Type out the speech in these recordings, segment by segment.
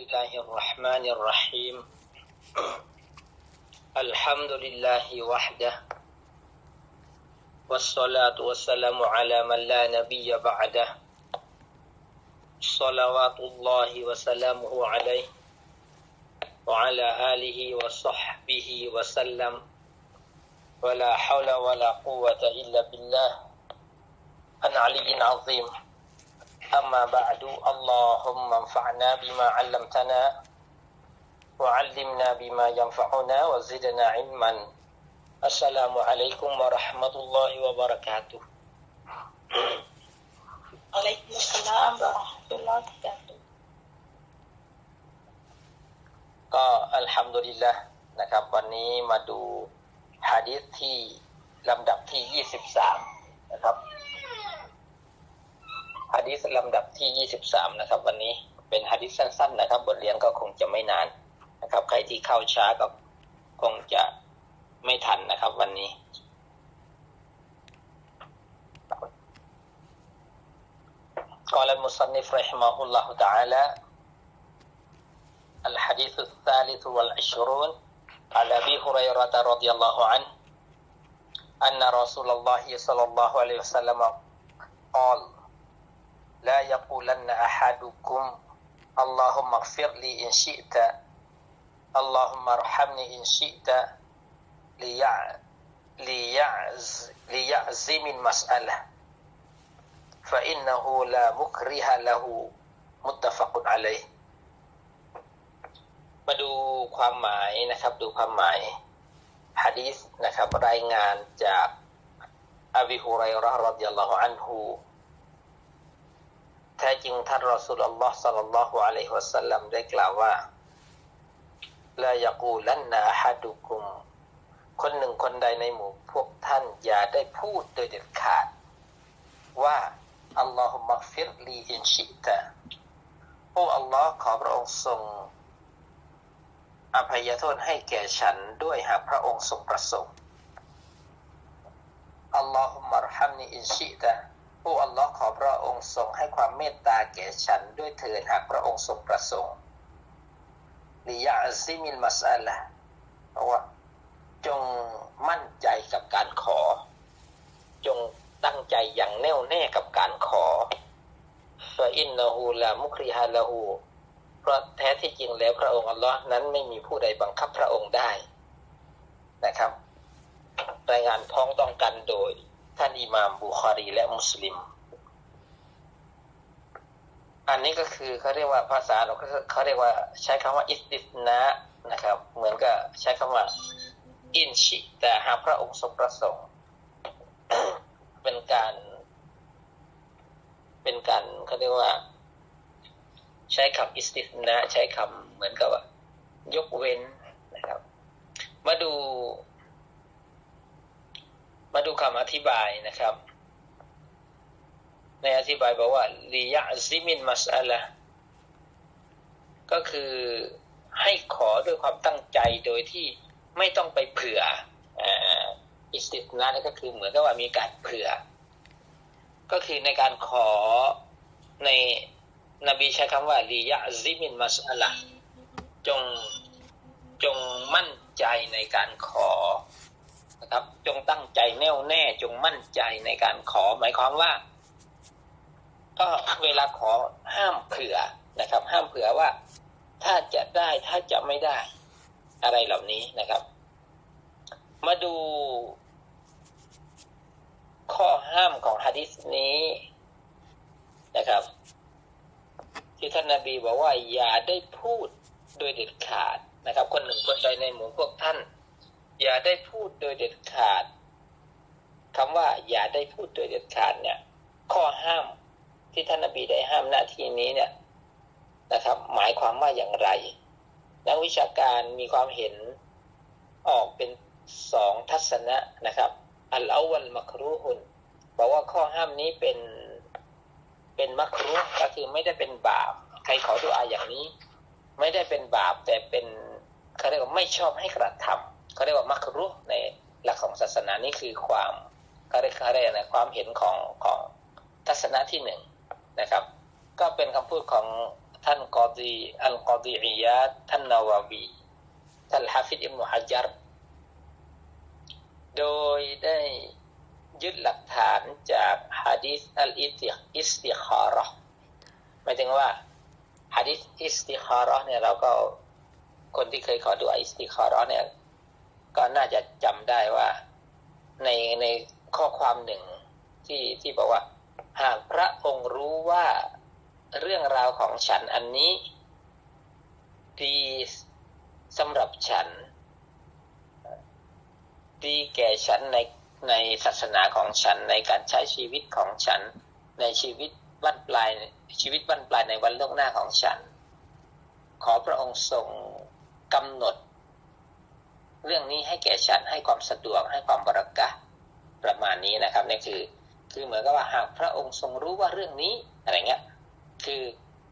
الله الرحمن الرحيم الحمد لله وحده والصلاة والسلام على من لا نبي بعده صلوات الله وسلامه عليه وعلى آله وصحبه وسلم ولا حول ولا قوة إلا بالله العلي العظيم أما بعد اللهم انفعنا بما علمتنا وعلمنا بما ينفعنا وزدنا علما السلام عليكم ورحمة الله وبركاته อะลัยกุมุสสลามวะเราะห์มะตุลลอฮิวะบะเราะกาตุฮ์ ก็อัลฮัมดุลิลละนะครับ วันนี้มาดูฮะดีษที่ลำดับที่ 23 นะครับ ฮะดีษลำดับที่ 23 นะครับ วันนี้เป็นฮะดีษสั้น ๆ นะครับ บทเรียนก็คงจะไม่นานนะครับ ใครที่เข้าช้าก็คงจะไม่ทันนะครับ วันนี้ قال المصنف رحمه الله تعالى الحديث الثالث والعشرون عن ابي هريره رضي الله عنه ان رسول الله صلى الله عليه وسلم قال لا يقولن احدكم اللهم اغفر لي ان شئت اللهم ارحمني ان شئت ليع ليعز ليعزم المساله فإنه لا مكره له متفق عليه มาดูความหมายนะครับ ดูความหมายฮะดีษนะครับ รายงานจากอบีฮุไรเราะห์รดิยัลลอฮุอันฮู แท้จริงท่านรอสูลอัลลอฮ์สัลลัลลอฮุอะลัยฮิวะสัลลัมได้กล่าวว่าลายกูลันนะอะฮัดุกุม คนหนึ่งคนใดในหมู่พวกท่านอย่าได้พูดโดยเด็ดขาด ว่าอัลลอฮุมักฟิรลีอินชิตะโอ้อัลลอฮ์ขอพระองค์ทรง อภัยโทษให้แก่ฉันด้วยหากพระองค์ทรงประสงค์อัลลอฮุมารฮัมนีอินชิตะ โอ้อัลลอฮ์ขอพระองค์ทรงให้ความเมตตาแก่ฉันด้วยเถิดหากพระองค์ทรงประสงค์ลิยะซิมิลมัสอัลละเพราะว่าจงมั่นใจกับการขอ จงตั้งใจอย่างแน่วแน่กับการขอฟาอินนะฮูลามุคริฮาลาหูเพราะแท้ที่จริงแล้วพระองค์อัลลอฮ์นั้นไม่มีผู้ใดบังคับพระองค์ได้นะครับ รายงานพ้องต้องกันโดย ท่านอิหม่ามบุคารีและมุสลิม อันนี้ก็คือเขาเรียกว่าภาษาเราเขาเรียกว่าใช้คำว่าอิสติสนะนะครับ เหมือนกับใช้คำว่า อินชิแต่หากพระองค์ทรงประสงค์ เป็นการ เป็นการเขาเรียกว่า ใช้คำอิสติสนะใช้คำเหมือนกับว่า ยกเว้นนะครับ มาดู มาดูคำอธิบายนะครับ ในอธิบายบอกว่าลิยะซิมินมัสอะละก็คือให้ขอด้วยความตั้งใจโดยที่ไม่ต้องไปเผื่ออิสติสนานี่ก็คือเหมือนกับว่ามีการเผื่อ ก็คือในการขอในนบีใช้คำว่าลียะซิมินมัสอะละจงจงมั่นใจในการขอ นะครับ จงตั้งใจแน่วแน่ จงมั่นใจในการขอหมายความว่า ก็เวลาขอห้ามเผื่อนะครับ ห้ามเผื่อว่า ถ้าจะได้ถ้าจะไม่ได้ อะไรเหล่านี้นะครับ มาดู ข้อห้ามของฮะดิษนี้นะครับ ที่ท่านนาบีบอกว่าอย่าได้พูดโดยเด็ดขาดนะครับ คนหนึ่งคนใดในหมู่พวกท่าน อย่าได้พูดโดยเด็ดขาดคำว่าอย่าได้พูดโดยเด็ดขาดเนี่ย ข้อห้ามที่ท่านนบีได้ห้ามหน้าที่นี้เนี่ยนะครับ หมายความว่าอย่างไร นักวิชาการมีความเห็นออกเป็นสองทัศนะนะครับอัลอาวัลมักรูฮุนบอกว่าข้อห้ามนี้เป็นเป็นมักรูก็คือไม่ได้เป็นบาป ใครขอดุอาอย่างนี้ ไม่ได้เป็นบาปแต่เป็นเขาเรียกว่าไม่ชอบให้กระทำ เขาเรียกว่ามักรูฮ์ในหลักของศาสนานี่คือความเขาเรียกเขาเรียกนะความเห็นของของทัศนะที่หนึ่งนะครับ ก็เป็นคำพูดของท่านกอดีอัลกอดีอิยาดท่านนาวาวีท่านฮาฟิดอิบนุฮะจัรโดยได้ยึดหลักฐานจากฮะดิษอัลอิสติอิสติคาระหมายถึงว่าฮะดิษอิสติคาระเนี่ยเราก็คนที่เคยขอดูอิสติคาระเนี่ย ก็น่าจะจำได้ว่า ในในข้อความหนึ่งที่ที่บอกว่า หากพระองค์รู้ว่าเรื่องราวของฉันอันนี้ ดีสำหรับฉัน ดีแก่ฉันในในศาสนาของฉันในการใช้ชีวิตของฉัน ในชีวิตบั้นปลายชีวิตบั้นปลายในวันโลกหน้าของฉัน ขอพระองค์ทรงกำหนด เรื่องนี้ให้แก่ฉันให้ความสะดวกให้ความบรักะประมาณนี้นะครับนี่คือ คือเหมือนกับว่าหากพระองค์ทรงรู้ว่าเรื่องนี้อะไรเงี้ยคือ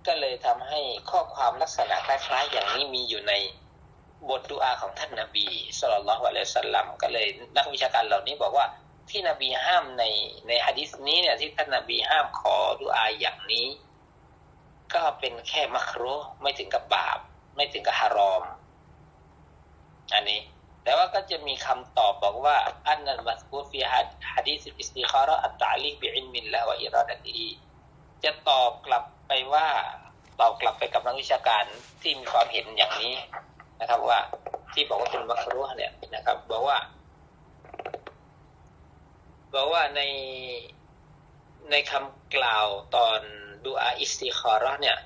ก็เลยทำให้ข้อความลักษณะคล้ายๆ อย่างนี้มีอยู่ในบทดุอาของท่านนาบีสุลต่านละฮ์อะลัยสลัมก็เลยนักวิชาการเหล่านี้บอกว่าที่นบีห้ามในในฮะดิษนี้เนี่ยที่ท่านนาบีห้ามขอดุอาอย่างนี้ ก็เป็นแค่มักรุไม่ถึงกับบาป ไม่ถึงกับฮารอม อันนี้ แต่ว่าก็จะมีคำตอบบอกว่าอันนั้นมัสกูฟีฮะดีษอิสติคาระอัตตะลีกบิอิลมิลละวะอิรอดะตีจะตอบกลับไปว่าตอบกลับไปกับนักวิชาการที่มีความเห็นอย่างนี้นะครับว่าที่บอกว่าเป็นมักรุฮ์เนี่ยนะครับ บอกว่า บอกว่าในในคำกล่าวตอนดูอาอิสติคาระห์เนี่ย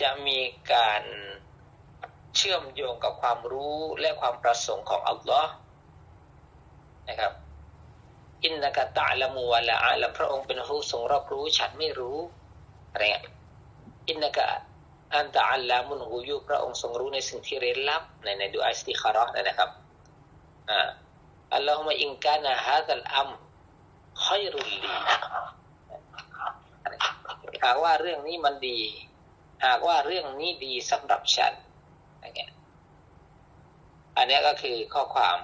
จะมีการ เชื่อมโยงกับความรู้และความประสงค์ของอัลลอฮ์นะครับอินนักะตะละมูวะละอาลัมพระองค์เป็นผู้ทรงรอบรู้ฉันไม่รู้อะไรเงี้ยอินนักะอันตะอัลลามุนฮูยูพระองค์ทรงรู้ในสิ่งที่เร้นลับในในดูอาอิสติคาระห์นะครับอ่าอัลลอฮุมะอินกานะฮาซัลอัมขอยรุลลีหากว่าเรื่องนี้มันดี หากว่าเรื่องนี้ดีสำหรับฉัน อย่างเงี้ยอันนี้ก็คือข้อความ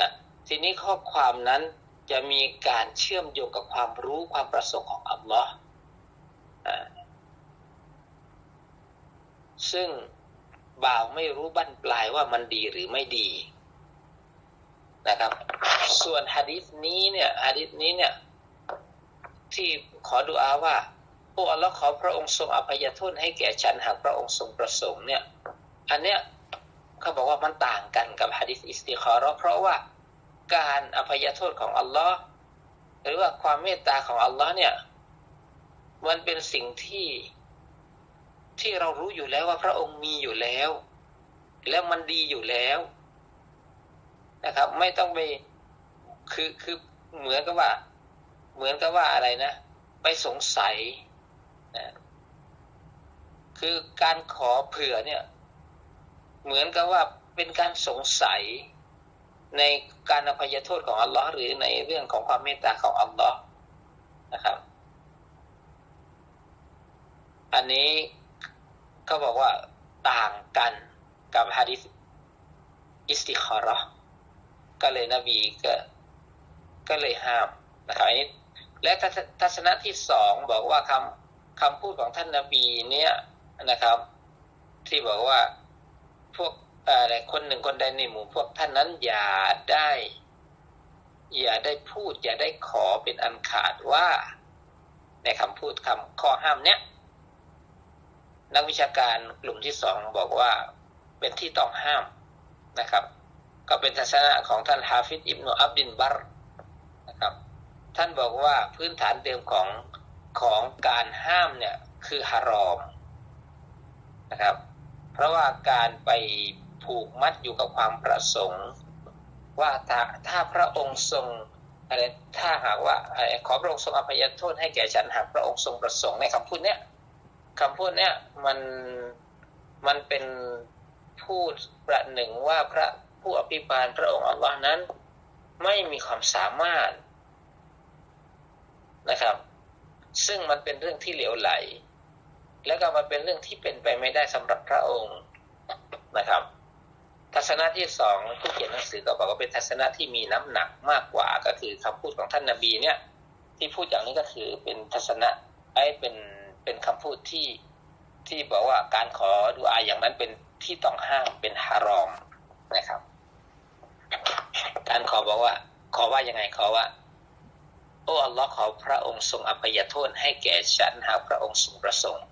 นะทีนี้ข้อความนั้นจะมีการเชื่อมโยงกับความรู้ความประสงค์ของอัลลอฮ์ซึ่งบ่าวไม่รู้บั้นปลายว่ามันดีหรือไม่ดีนะครับ ส่วนฮะดิษนี้เนี่ยฮะดิษนี้เนี่ย ที่ขอดุอาว่าโอ้อัลลอฮ์ขอพระองค์ทรงอภัยโทษให้แก่ฉันหากพระองค์ทรงประสงค์เนี่ย อันเนี้ยเขาบอกว่ามันต่างกันกับฮะดิษอิสติคาระห์เพราะว่าการอภัยโทษของอัลลอฮ์หรือว่าความเมตตาของอัลลอฮ์เนี่ย มันเป็นสิ่งที่ที่เรารู้อยู่แล้วว่าพระองค์มีอยู่แล้ว แล้วมันดีอยู่แล้วนะครับ ไม่ต้องไปคือคือเหมือนกับว่า เหมือนกับว่าอะไรนะไปสงสัยนะคือการขอเผื่อเนี่ย เหมือนกับว่าเป็นการสงสัยในการอภัยโทษของอัลลอฮ์หรือในเรื่องของความเมตตาของอัลลอฮ์นะครับ อันนี้ก็บอกว่าต่างกันกับฮะดิษอิสติคาระห์ก็เลยนบีก็ก็เลยห้ามนะครับอันนี้และทัศนะที่สองบอกว่าคำคำพูดของท่านนบีเนี่ยนะครับ ที่บอกว่า พวกอะไรคนหนึ่งคนใดในหมู่พวกท่านนั้นอย่าได้ อย่าได้พูด อย่าได้ขอเป็นอันขาดว่า ในคำพูดคำข้อห้ามเนี้ยนักวิชาการกลุ่มที่สองบอกว่าเป็นที่ต้องห้ามนะครับ ก็เป็นทัศนะของท่านฮาฟิดอิบนุอับดินบัรนะครับ ท่านบอกว่าพื้นฐานเดิมของของการห้ามเนี่ยคือฮารอมนะครับ เพราะว่าการไปผูกมัดอยู่กับความประสงค์ ว่าถ้าถ้าพระองค์ทรงอะไรถ้าหากว่าขอพระองค์ทรงอภัยโทษให้แก่ฉันหากพระองค์ทรงประสงค์ในคำพูดเนี้ยคำพูดเนี้ยมันมันเป็นพูดประหนึ่งว่าพระผู้อภิบาลพระองค์อัลลอฮ์นั้น ไม่มีความสามารถนะครับ ซึ่งมันเป็นเรื่องที่เหลวไหล แล้วก็มันเป็นเรื่องที่เป็นไปไม่ได้สำหรับพระองค์นะครับ ทัศนะที่สองผู้เขียนหนังสือก็บอกว่าเป็นทัศนะที่มีน้ำหนักมากกว่าก็คือคำพูดของท่านนาบีเนี่ย ที่พูดอย่างนี้ก็คือเป็นทัศนะไอ้เป็นเป็นคำพูดที่ที่บอกว่าการขอดุอาอย่างนั้นเป็นที่ต้องห้ามเป็นฮารอมนะครับ การขอบอกว่า ขอว่ายังไงขอว่าโอ้อัลลอฮ์ขอพระองค์ทรงอภัยโทษให้แก่ฉันหากพระองค์ทรงประสงค์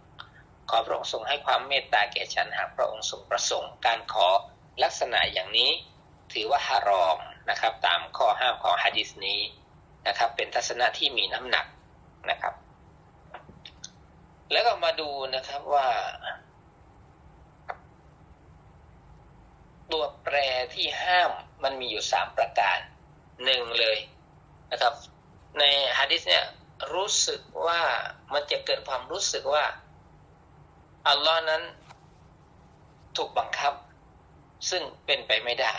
ขอพระองค์ทรงให้ความเมตตาแก่ฉันหากพระองค์ทรงประสงค์ การขอลักษณะอย่างนี้ ถือว่าฮารอมนะครับ ตามข้อห้ามของฮะดิษนี้นะครับ เป็นทัศนะที่มีน้ำหนักนะครับ แล้วก็มาดูนะครับว่า ตัวแปรที่ห้ามมันมีอยู่สามประการหนึ่งเลยนะครับ ในฮะดิษเนี่ยรู้สึกว่ามันจะเกิดความรู้สึกว่า อัลลอฮ์นั้นถูกบังคับ ซึ่งเป็นไปไม่ได้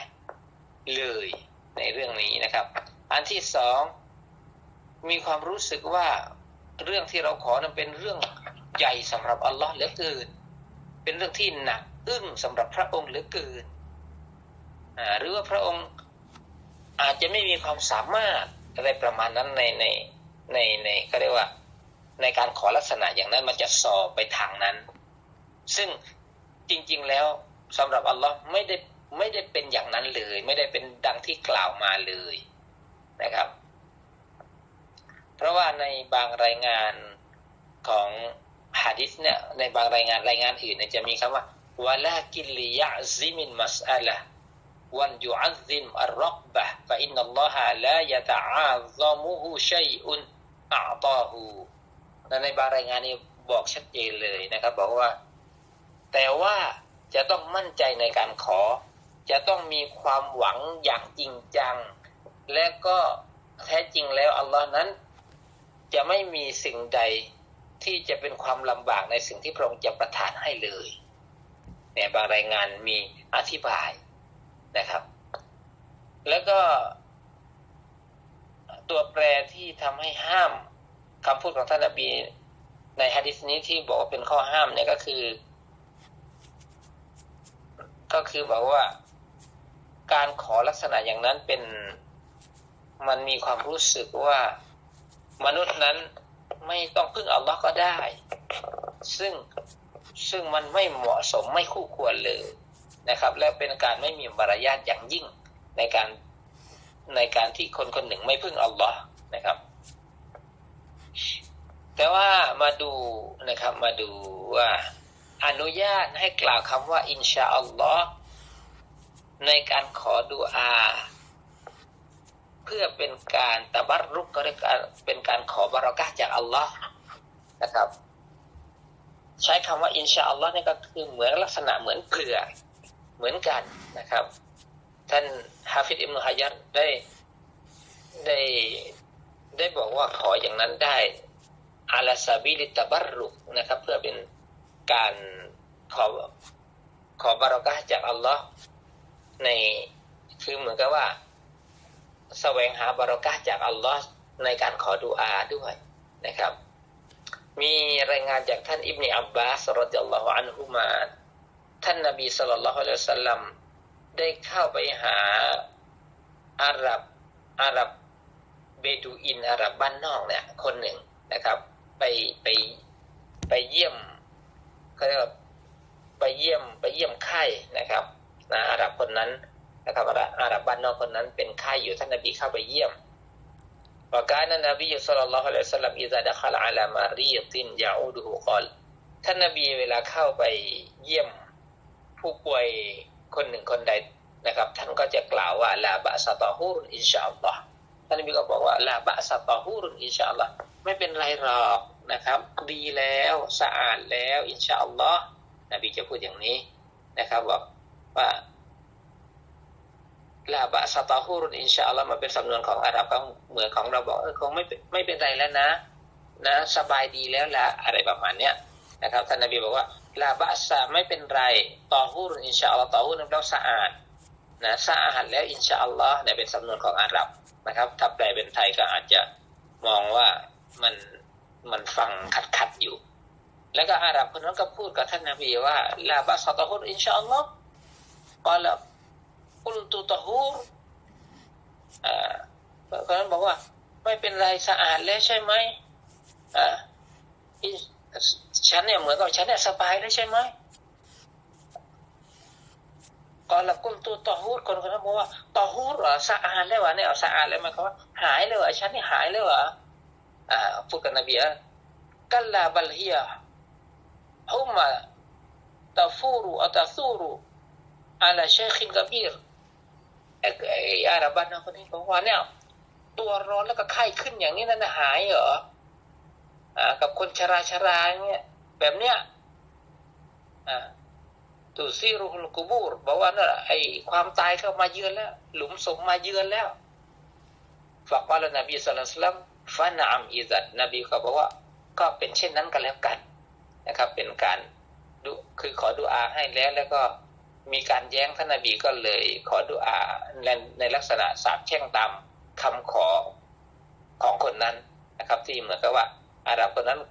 เลยในเรื่องนี้นะครับ อันที่สองมีความรู้สึกว่าเรื่องที่เราขอนั้นเป็นเรื่องใหญ่สำหรับอัลลอฮ์เหลือเกิน เป็นเรื่องที่หนักอึ้งสำหรับพระองค์เหลือเกินหรือว่าพระองค์อาจจะไม่มีความสามารถอะไรประมาณนั้นในในในในเขาเรียกว่า ในการขอลักษณะอย่างนั้นมันจะสอบไปทางนั้น ซึ่งจริง ๆ แล้วสำหรับอัลลอฮ์ไม่ได้ไม่ได้เป็นอย่างนั้นเลย ไม่ได้เป็นดังที่กล่าวมาเลยนะครับ เพราะว่าในบางรายงานของฮะดิษเนี่ยในบางรายงานรายงานอื่นเนี่ยจะมีคำว่าวะลากิลิยะซิมินมัสอะละวันยุอัซซิมอัลรักบะฟะอินนัลลอฮะลายะตะอาซามุฮุชัยอุนอัตาฮูในบางรายงานนี้บอกชัดเจนเลยนะครับ บอกว่า แต่ว่าจะต้องมั่นใจในการขอ จะต้องมีความหวังอย่างจริงจัง และก็แท้จริงแล้วอัลลอฮ์นั้น จะไม่มีสิ่งใดที่จะเป็นความลำบากในสิ่งที่พระองค์จะประทานให้เลยเนี่ยบางรายงานมีอธิบายนะครับ แล้วก็ ตัวแปรที่ทำให้ห้ามคำพูดของท่านนบีในฮะดิษนี้ที่บอกว่าเป็นข้อห้ามเนี่ยก็คือ ก็คือบอกว่า การขอลักษณะอย่างนั้นเป็นมันมีความรู้สึกว่ามนุษย์นั้นไม่ต้องพึ่งอัลลอฮ์ก็ได้ ซึ่งซึ่งมันไม่เหมาะสมไม่คู่ควรเลยนะครับ และเป็นการไม่มีมารยาทอย่างยิ่งในการในการที่คนคนหนึ่งไม่พึ่งอัลลอฮ์นะครับ แต่ว่ามาดูนะครับมาดูว่า อนุญาตให้กล่าวคำว่า อินชาอัลลอฮ์ในการขอดุอา เพื่อเป็นการตะบัรรุกก็เรียกเป็นการขอบารอกะจากอัลลอฮ์นะครับ ใช้คำว่า อินชาอัลลอฮ์นี่ก็คือเหมือนลักษณะเหมือนเกลือเหมือนกันนะครับ ท่านฮาฟิดอิมนุฮายัดได้ได้ได้บอกว่าขออย่างนั้นได้อาลาซาบิลิตะบัรรุกนะครับ เพื่อเป็น การขอขอบารอกะจากอัลลอฮ์ในคือเหมือนกับว่า แสวงหาบารอกะจากอัลลอฮ์ในการขอดุอาด้วยนะครับ มีรายงานจากท่านอิบเนอับบาสรดิยัลลอฮุอันฮุมาท่านนบีสุลต่านละฮ์อัลลอฮุสัลลัมได้เข้าไปหาอาหรับอาหรับเบดูอินอาหรับบ้านนอกเนี่ยคนหนึ่งนะครับ ไปไปไปเยี่ยม เขาเรียกว่าไปเยี่ยมไปเยี่ยมค่ายนะครับนะอาหรับคนนั้นนะครับอาหรับบ้านนอกคนนั้นเป็นไข้อยู่ท่านนบีเข้าไปเยี่ยมว่าการนั้นนบีสุลต่านละฮ์อะลัยฮิสลัมอิซาดะคัลอาลามารีตินยาอูดุฮุกอลท่านนบีเวลาเข้าไปเยี่ยมผู้ป่วยคนหนึ่งคนใดนะครับ ท่านก็จะกล่าวว่าลาบะซาตอฮูรุนอินชาอัลลอฮ์ท่านนบีก็บอกว่าลาบะซาตอฮูรุนอินชาอัลลอฮ์ไม่เป็นไรหรอก นะครับ ดีแล้วสะอาดแล้วอินชาอัลลอฮ์นบีจะพูดอย่างนี้นะครับบอกว่าลาบะสตาฮูรุนอินชาอัลลอฮ์มาเป็นสำนวนของอาหรับก็เหมือนของเราบอกเออคงไม่ไม่เป็นไรแล้วนะ นะ สบายดีแล้วละอะไรประมาณเนี้ยนะครับท่านนบีบอกว่าลาบะสะไม่เป็นไรตอฮูรุนอินชาอัลลอฮ์ตอฮูรุนแปลว่าสะอาดนะสะอาดแล้วอินชาอัลลอฮ์เนี่ยเป็นสำนวนของอาหรับนะครับถ้าแปลเป็นไทยก็อาจจะมองว่ามัน มันฟังขัดขัดอยู่ แล้วก็อาหรับคนนั้นก็พูดกับท่านนาบีว่าลาบะสตาฮูรุนอินชาอัลลอฮ์ก็แล้วกุลตุตะฮูรอ่าคนนั้นบอกว่า ไม่เป็นไรสะอาดแล้วใช่ไหมอ่าอิฉันเนี่ยเหมือนกับฉันเนี่ยสบายแล้วใช่ไหมก่อนละกุมตัวตอฮูดคนคนนั้นบอกว่าตอฮูดเหรอสะอาดแล้ววะเนี่ยเอาสะอาดแล้วหมันเขาว่าหายเลยวะฉันนี่หายเลยวะ พูดกับนบีอะกัลลาบัลฮียฮุมมาตาฟูรุอัตาซูรุอาลาเชคินกบีรไอ้อารับันนะคนนี้บอกว่าเนี่ย ตัวร้อนแล้วก็ไข้ขึ้นอย่างนี้นั่นน่ะหายเหรออ่า กับคนชราชราเนี่ยแบบเนี้ยอ่าตูซีรุลกุบูรบอกว่านั่นไอความตายเข้ามาเยือนแล้ว หลุมศพมาเยือนแล้วฝากว่าแล้วนบีสุลต่าน ฟานามอิซัดนบีเขาบอกว่าก็เป็นเช่นนั้นกันแล้วกันนะครับ เป็นการดูคือขอดุอาให้แล้วแล้วก็มีการแย้งท่านนบีก็เลย ขอดุอาในในลักษณะสาบแช่งตามคำขอของคนนั้นนะครับ ที่เหมือนกับว่าอาหรับคนนั้น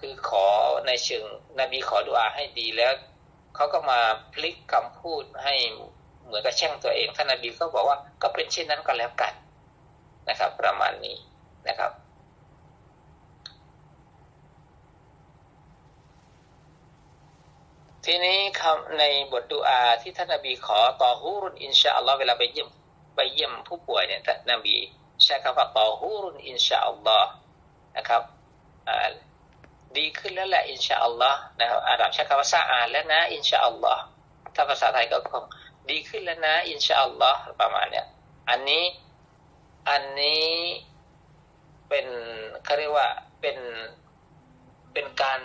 คือขอในเชิงนบีขอดุอาให้ดีแล้วเขาก็มาพลิกคำพูดให้เหมือนกับแช่งตัวเองท่านนบีก็บอกว่าก็เป็นเช่นนั้นก็แล้วกันนะครับ ประมาณนี้ นะครับ ทีนี้คำในบทดุอาที่ท่านนบีขอต่อฮูรุนอินชาอัลลอฮ์เวลาไปเยี่ยมไปเยี่ยมผู้ป่วยเนี่ยท่านนบีใช้คำว่าต่อฮูรุนอินชาอัลลอฮ์นะครับดีขึ้นแล้วแหละอินชาอัลลอฮ์นะครับอาหรับใช้คำว่าสะอาดแล้วนะ อินชาอัลลอฮ์ถ้าภาษาไทยก็คงดีขึ้นแล้วนะ อินชาอัลลอฮ์ประมาณเนี้ยอันนี้อันนี้ เป็นเขาเรียกว่าเป็นเป็นการ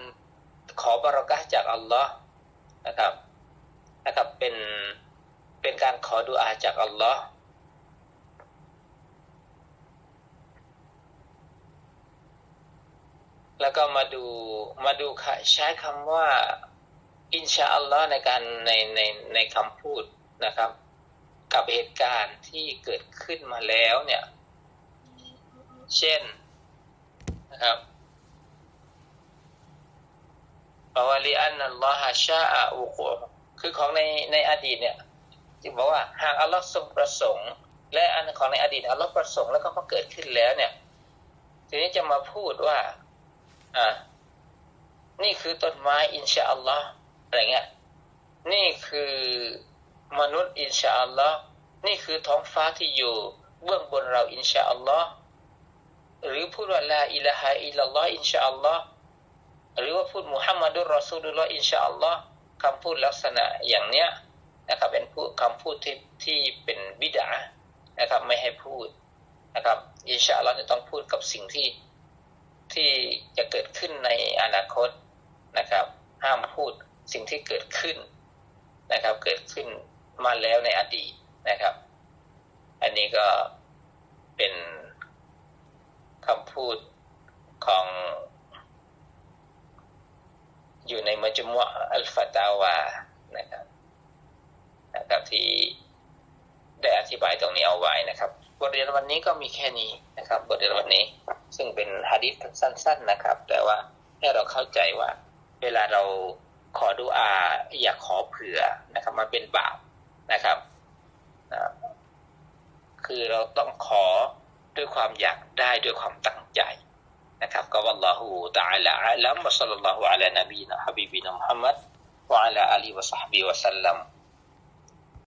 ขอบารอกะจากอัลลอฮ์นะครับนะครับเป็นเป็นการขอดุอาจากอัลลอฮ์แล้วก็มาดูมาดูใช้คำว่า อินชาอัลลอฮ์ในการในในในคำพูดนะครับ กับเหตุการณ์ที่เกิดขึ้นมาแล้วเนี่ย เช่นนะครับบอกว่าลิอันนัลลอฮะชาอาอุกุคือของในในอดีตเนี่ยที่บอกว่าหากอัลลอฮ์ทรงประสงค์ และอันของในอดีตอัลลอฮ์ประสงค์แล้วก็มาเกิดขึ้นแล้วเนี่ยทีนี้จะมาพูดว่าอ่านี่คือต้นไม้อินชาอัลลอฮ์อะไรเงี้ยนี่คือมนุษย์อินชาอัลลอฮ์นี่คือท้องฟ้าที่อยู่เบื้องบนเราอินชาอัลลอฮ์ หรือพูดว่าลาอิลาฮะอิลลัลลอฮ์อินชาอัลลอฮ์หรือว่าพูดมุฮัมมัดุลรอซูลุลลอฮ์อินชาอัลลอฮ์คำพูดลักษณะอย่างเนี้ยนะครับเป็นพูดคำพูดที่ที่เป็นบิดานะครับไม่ให้พูดนะครับอินชาอัลลอฮ์จะต้องพูดกับสิ่งที่ที่จะเกิดขึ้นในอนาคตนะครับ ห้ามพูดสิ่งที่เกิดขึ้นนะครับ เกิดขึ้นมาแล้วในอดีตนะครับ อันนี้ก็เป็น คำพูดของอยู่ในมัจมุอะอัลฟาตาวานะครับนะครับที่ได้อธิบายตรงนี้เอาไว้นะครับ บทเรียนวันนี้ก็มีแค่นี้นะครับ บทเรียนวันนี้ ซึ่งเป็นฮะดิษสั้น ๆนะครับ แต่ว่าให้เราเข้าใจว่า เวลาเราขอดุอาอย่าขอเผื่อนะครับมาเป็นบาปนะครับนะคือเราต้องขอ ด้วยความอยากได้ด้วยความตั้งใจนะครับก็วัลลอฮูตะอาลาอัลลัมวะซัลลัลลอฮุอะลานบีนะฮะบีบินะมุฮัมมัดวะอะลาอาลีวะซอฮบีวะสัลลัม